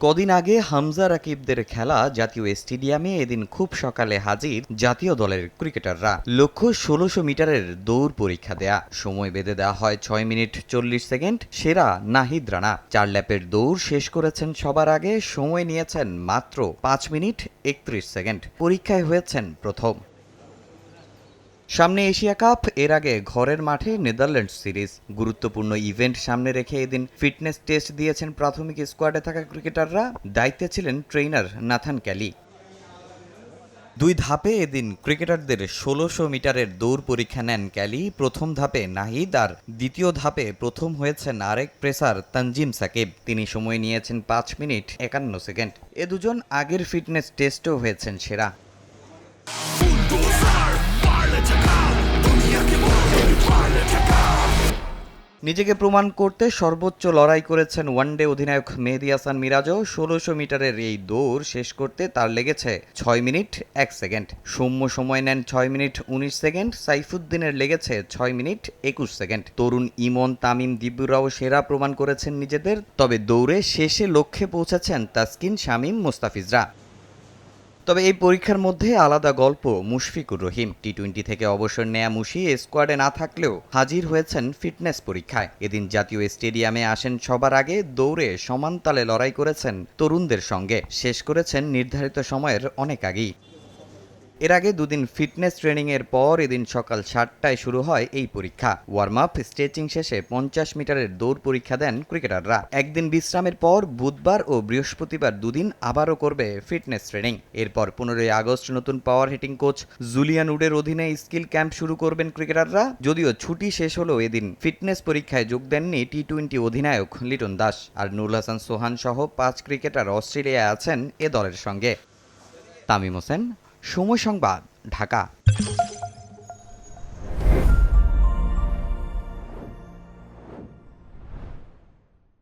কদিন আগে হামজা রাকিবদের খেলা জাতীয় স্টেডিয়ামে এদিন খুব সকালে হাজির জাতীয় দলের ক্রিকেটাররা। লক্ষ্য ষোলোশো মিটারের দৌড় পরীক্ষা দেয়া। সময় বেঁধে দেওয়া হয় ছয় মিনিট চল্লিশ সেকেন্ড। সেরা নাহিদ রানা। চার ল্যাপের দৌড় শেষ করেছেন সবার আগে। সময় নিয়েছেন মাত্র পাঁচ মিনিট একত্রিশ সেকেন্ড। পরীক্ষায় হয়েছেন প্রথম। সামনে এশিয়া কাপ, এর আগে ঘরের মাঠে নেদারল্যান্ডস সিরিজ। গুরুত্বপূর্ণ ইভেন্ট সামনে রেখে এদিন ফিটনেস টেস্ট দিয়েছেন প্রাথমিক স্কোয়াডে থাকা ক্রিকেটাররা। দায়িত্বে ছিলেন ট্রেনার নাথান ক্যালি। দুই ধাপে এদিন ক্রিকেটারদের ষোলোশো মিটারের দৌড় পরীক্ষা নেন ক্যালি। প্রথম ধাপে নাহিদ আর দ্বিতীয় ধাপে প্রথম হয়েছেন আরেক প্রেসার তানজিম সাকিব। তিনি সময় নিয়েছেন পাঁচ মিনিট একান্ন সেকেন্ড। এ দুজন আগের ফিটনেস টেস্টেও হয়েছেন সেরা। নিজেকে প্রমাণ করতে সর্বোচ্চ লড়াই করেছেন ওয়ানডে অধিনায়ক মেহেদি হাসান মিরাজও। ষোলোশো মিটারের এই দৌড় শেষ করতে তার লেগেছে ছয় মিনিট এক সেকেন্ড। সৌম্য সময় নেন ছয় মিনিট উনিশ সেকেন্ড। সাইফুদ্দিনের লেগেছে ছয় মিনিট একুশ সেকেন্ড। তরুণ ইমন, তামিম দিব্যুরাও সেরা প্রমাণ করেছেন নিজেদের। তবে দৌড়ে শেষে লক্ষ্যে পৌঁছেছেন তাসকিন, শামীম, মোস্তাফিজরা। তবে এই পরীক্ষার মধ্যে আলাদা গল্প মুশফিকুর রহিম। টি টোয়েন্টি থেকে অবসর নেয়া মুশি স্কোয়াডে না থাকলেও হাজির হয়েছেন ফিটনেস পরীক্ষায়। এদিন জাতীয় স্টেডিয়ামে আসেন সবার আগে, দৌড়ে সমান তালে লড়াই করেছেন তরুণদের সঙ্গে। শেষ করেছেন নির্ধারিত সময়ের অনেক আগেই। এর আগে দুদিন ফিটনেস ট্রেনিং এর পর এদিন সকাল সাতটায় শুরু হয় এই পরীক্ষা। ওয়ার্ম আপ স্ট্রেচিং শেষে পঞ্চাশ মিটারের দৌড় পরীক্ষা দেন ক্রিকেটাররা। একদিন বিশ্রামের পর বুধবার ও বৃহস্পতিবার দুদিন আবারও করবে ফিটনেস ট্রেনিং। এরপর পনেরোই আগস্ট নতুন পাওয়ার হিটিং কোচ জুলিয়ান উডের অধীনে স্কিল ক্যাম্প শুরু করবেন ক্রিকেটাররা। যদিও ছুটি শেষ হলেও এদিন ফিটনেস পরীক্ষায় যোগ দেননি টি টোয়েন্টি অধিনায়ক লিটন দাস। আর নুরুল হাসান সোহান সহ পাঁচ ক্রিকেটার অস্ট্রেলিয়ায় আছেন এ দলের সঙ্গে। তামিম হোসেন সময় সংবাদ ঢাকা।